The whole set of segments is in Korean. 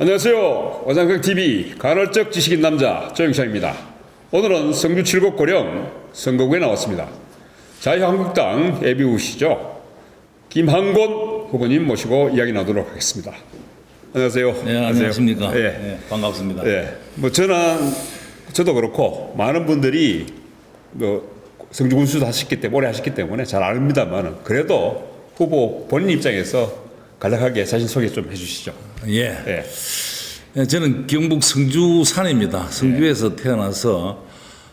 안녕하세요. 원상극 TV 간헐적 지식인 남자 조영창입니다. 오늘은 성주 칠곡 고령 선거구에 나왔습니다. 자유한국당 예비후시죠. 김한곤 후보님 모시고 이야기 나누도록 하겠습니다. 안녕하세요. 네, 안녕하십니까. 예. 네, 반갑습니다. 예. 뭐 저는 저도 그렇고 많은 분들이 뭐 성주 군수도 하셨기 때문에 오래 하셨기 때문에 잘 압니다만은 그래도 후보 본인 입장에서 간략하게 자신 소개 좀 해주시죠. 예. 예. 예, 저는 경북 성주 산입니다. 성주에서 태어나서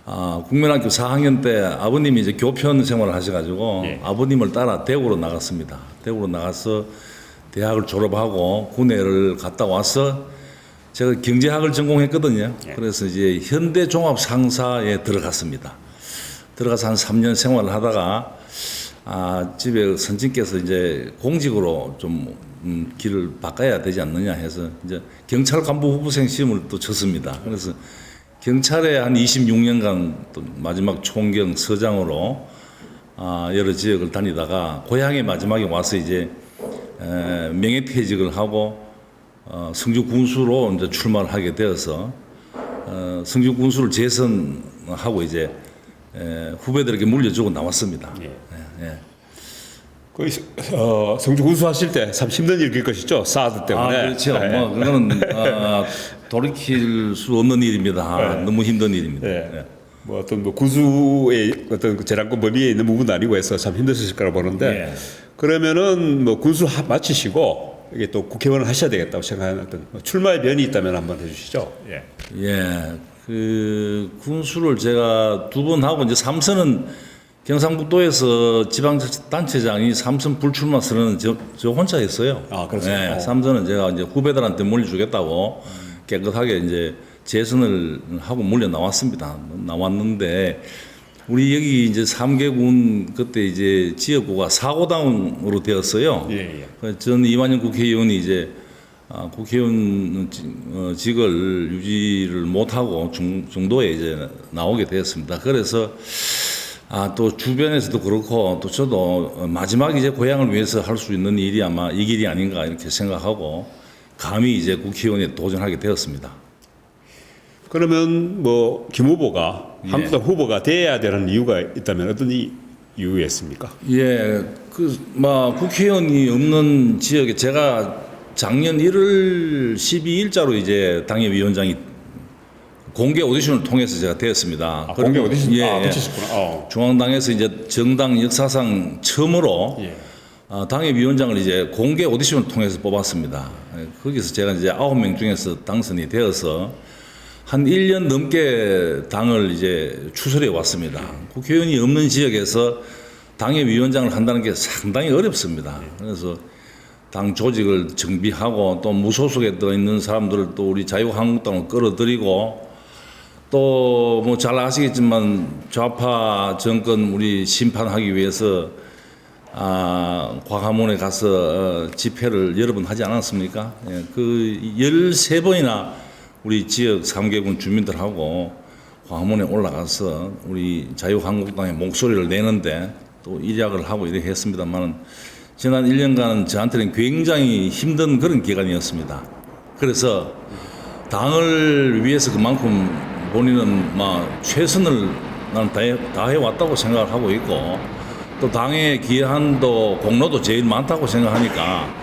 아, 국민학교 4학년 때 아버님이 이제 교편 생활을 하셔가지고 예. 아버님을 따라 대구로 나갔습니다. 대구로 나가서 대학을 졸업하고 군대를 갔다 와서 제가 경제학을 전공했거든요. 예. 그래서 이제 현대종합상사에 들어갔습니다. 들어가서 한 3년 생활을 하다가 아, 집에 선친께서 이제 공직으로 좀 음, 길을 바꿔야 되지 않느냐 해서 이제 경찰 간부 후보생 시험을 또 쳤습니다. 그래서 경찰에 한 26년간 또 마지막 총경 서장으로 아, 여러 지역을 다니다가 고향에 마지막에 와서 이제 에, 명예퇴직을 하고 어, 성주 군수로 이제 출마를 하게 되어서 어, 성주 군수를 재선하고 이제 에, 후배들에게 물려주고 나왔습니다. 예. 예, 예. 그 어, 성주 군수 하실 때 참 힘든 일일 것이죠. 사드 아, 때문에. 그렇죠. 예. 뭐 그거는 아, 돌이킬 수 없는 일입니다. 아, 너무 힘든 일입니다. 예. 예. 뭐 어떤 뭐 군수의 어떤 그 재량권 범위에 있는 부분도 아니고 해서 참 힘드셨을 거라 보는데 예. 그러면은 뭐 군수 하- 마치시고 이게 또 국회의원을 하셔야 되겠다고 생각하는 어떤 뭐 출마의 면이 있다면 한번 해주시죠. 예. 예, 그 군수를 제가 두 번 하고 이제 삼선은 경상북도에서 지방단체장이 삼선 불출마 선언은 저, 저 혼자 했어요. 아? 예, 어. 삼선은 제가 이제 후배들한테 물려주겠다고 깨끗하게 이제 재선을 하고 물려 나왔습니다. 나왔는데 우리 여기 이제 삼개군 그때 이제 지역구가 사고당으로 되었어요. 예, 예. 그전 이완영 국회의원이 이제 아, 국회의원 지- 어, 직을 유지를 못하고 중, 중도에 이제 나오게 되었습니다. 그래서 아, 또 주변에서도 그렇고 또 저도 마지막 이제 고향을 위해서 할 수 있는 일이 아마 이 길이 아닌가 이렇게 생각하고 감히 이제 국회의원에 도전하게 되었습니다. 그러면 뭐 김 후보가 예. 한국당 후보가 돼야 되는 이유가 있다면 어떤 이 이유였습니까? 예, 그, 뭐, 국회의원이 없는 지역에 제가 작년 1월 12일자로 이제 당협위원장이 공개 오디션을 통해서 제가 되었습니다. 아, 공개 어디시 예, 아, 예. 되셨구나. 어. 중앙당에서 이제 정당 역사상 처음으로 예. 어, 당협위원장을 이제 공개 오디션을 통해서 뽑았습니다. 예, 거기서 제가 이제 아홉 명 중에서 당선이 되어서 한 1년 넘게 당을 이제 추설해 왔습니다. 국회의원이 없는 지역에서 당협위원장을 한다는 게 상당히 어렵습니다. 그래서 당 조직을 정비하고 또 무소속에 들어있는 사람들을 또 우리 자유한국당으로 끌어들이고 또 뭐 잘 아시겠지만 좌파 정권 우리 심판하기 위해서 아, 광화문에 가서 어, 집회를 여러 번 하지 않았습니까? 예, 그 13번이나 우리 지역 3개군 주민들하고 광화문에 올라가서 우리 자유한국당의 목소리를 내는데 또 일약을 하고 이렇게 했습니다만은 지난 1년간은 저한테는 굉장히 힘든 그런 기간이었습니다. 그래서 당을 위해서 그만큼 본인은 막 최선을 나는 다해, 다해 왔다고 생각을 하고 있고 또 당의 기여한도 공로도 제일 많다고 생각하니까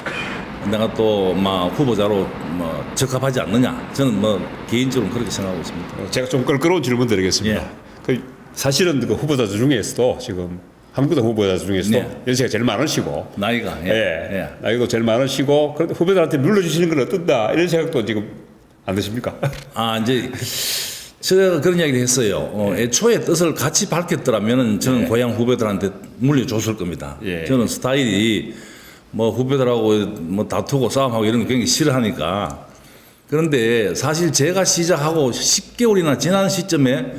내가 또 막 후보자로 뭐 적합하지 않느냐 저는 뭐 개인적으로 그렇게 생각하고 있습니다. 어, 제가 좀 껄끄러운 질문 드리겠습니다. 예. 그 사실은 그 후보자 중에서도 지금 한국당 후보자 중에서도 네. 연세가 제일 많으시고 나이가 예. 예. 나이도 제일 많으시고 그런데 후배들한테 눌러주시는 건 어떤다 이런 생각도 지금 안 드십니까? 아 이제 제가 그런 이야기를 했어요. 어, 애초에 뜻을 같이 밝혔더라면은 저는 고향 후배들한테 물려줬을 겁니다. 예. 저는 스타일이 뭐 후배들하고 뭐 다투고 싸움하고 이런 거 굉장히 싫어하니까 그런데 사실 제가 시작하고 10개월이나 지난 시점에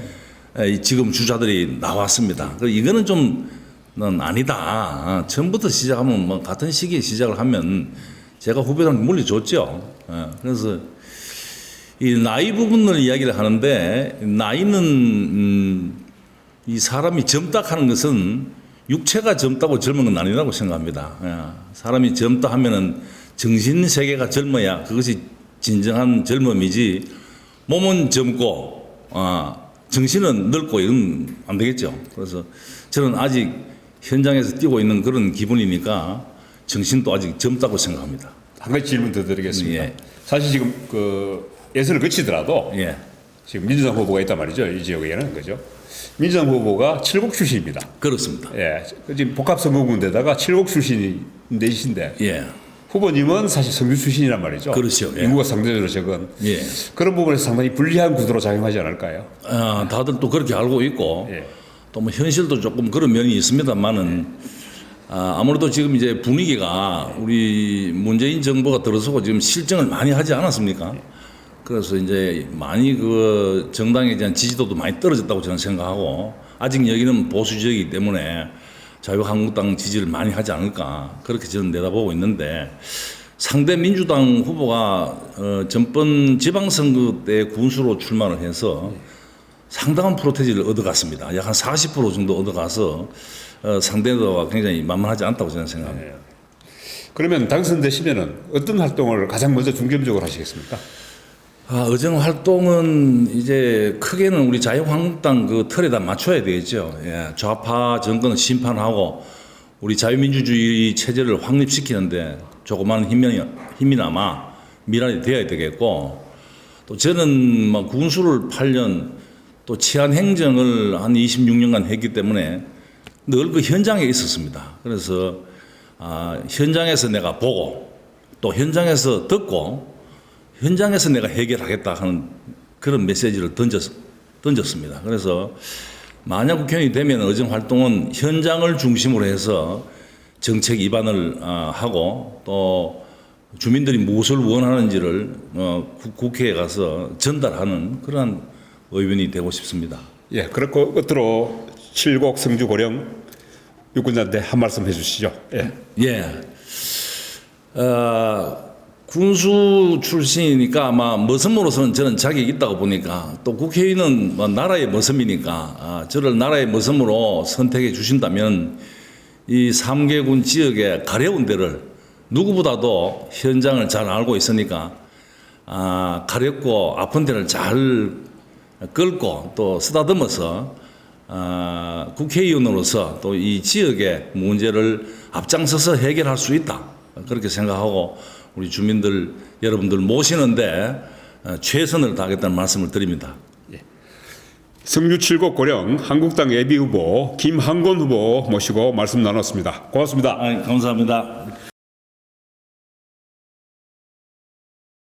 에, 이 지금 주자들이 나왔습니다. 그 이거는 좀는 아니다. 아, 처음부터 시작하면 뭐 같은 시기에 시작을 하면 제가 후배들한테 물려줬죠. 예, 그래서 이 나이 부분을 이야기를 하는데 나이는 음, 이 사람이 젊다 하는 것은 육체가 젊다고 젊은 건 아니라고 생각합니다. 예, 사람이 젊다 하면은 정신 세계가 젊어야 그것이 진정한 젊음이지 몸은 젊고 아, 정신은 늙고 이건 안 되겠죠. 그래서 저는 아직 현장에서 뛰고 있는 그런 기분이니까 정신도 아직 젊다고 생각합니다. 한 가지 질문 더 드리겠습니다. 예. 사실 지금 그 예선을 거치더라도 예, 지금 민주당 후보가 있단 말이죠. 이 지역에는 그죠. 민주당 후보가 칠곡 출신입니다. 그렇습니다. 예, 그 지금 복합 선거구인데다가 칠곡 출신이 내신데 예, 후보님은 사실 성주 출신이란 말이죠. 그렇죠. 예. 인구가 상대적으로 적은 예. 그런 부분에서 상당히 불리한 구도로 작용하지 않을까요? 아, 다들 또 그렇게 알고 있고 예. 또뭐 현실도 조금 그런 면이 있습니다만은 아, 아무래도 지금 이제 분위기가 우리 문재인 정부가 들어서고 지금 실정을 많이 하지 않았습니까? 그래서 이제 많이 그 정당에 대한 지지도도 많이 떨어졌다고 저는 생각하고 아직 여기는 보수 지역이기 때문에 자유한국당 지지를 많이 하지 않을까 그렇게 저는 내다보고 있는데 상대 민주당 후보가 어, 전번 지방선거 때 군수로 출마를 해서 상당한 프로테지를 얻어갔습니다. 약 한 40% 정도 얻어가서 어, 상대가 굉장히 만만하지 않다고 저는 생각합니다. 그러면 당선되시면은 어떤 활동을 가장 먼저 중점적으로 하시겠습니까? 아, 의정 활동은 이제 크게는 우리 자유한국당 그 틀에다 맞춰야 되겠죠. 예, 좌파 정권을 심판하고 우리 자유민주주의 체제를 확립시키는데 조그마한 힘이, 힘이나마 미랄이 되어야 되겠고 또 저는 뭐 군수를 8년 또 치안 행정을 한 26년간 했기 때문에 늘 그 현장에 있었습니다. 그래서 아, 현장에서 내가 보고 또 현장에서 듣고 현장에서 내가 해결하겠다 하는 그런 메시지를 던졌, 던졌습니다. 그래서 만약 국회의원이 되면 의정 활동은 현장을 중심으로 해서 정책 입안을 아, 하고 또 주민들이 무엇을 원하는지를 어, 국- 국회에 가서 전달하는 그러한 의원이 되고 싶습니다. 예, 그렇고 끝으로 칠곡 성주 고령 유권자한테 한 말씀 해주시죠. 예. 예. 어, 군수 출신이니까 아마 머슴으로서는 저는 자격이 있다고 보니까 또 국회의원은 뭐 나라의 머슴이니까 아, 저를 나라의 머슴으로 선택해 주신다면 이 삼개군 지역의 가려운 데를 누구보다도 현장을 잘 알고 있으니까 아, 가렵고 아픈 데를 잘 끌고 또 쓰다듬어서 아, 국회의원으로서 또 이 지역의 문제를 앞장서서 해결할 수 있다. 그렇게 생각하고 우리 주민들 여러분들 모시는데 어, 최선을 다하겠다는 말씀을 드립니다. 성주 칠곡 고령 한국당 예비 후보 김한곤 후보 모시고 말씀 나눴습니다. 고맙습니다. 아, 감사합니다.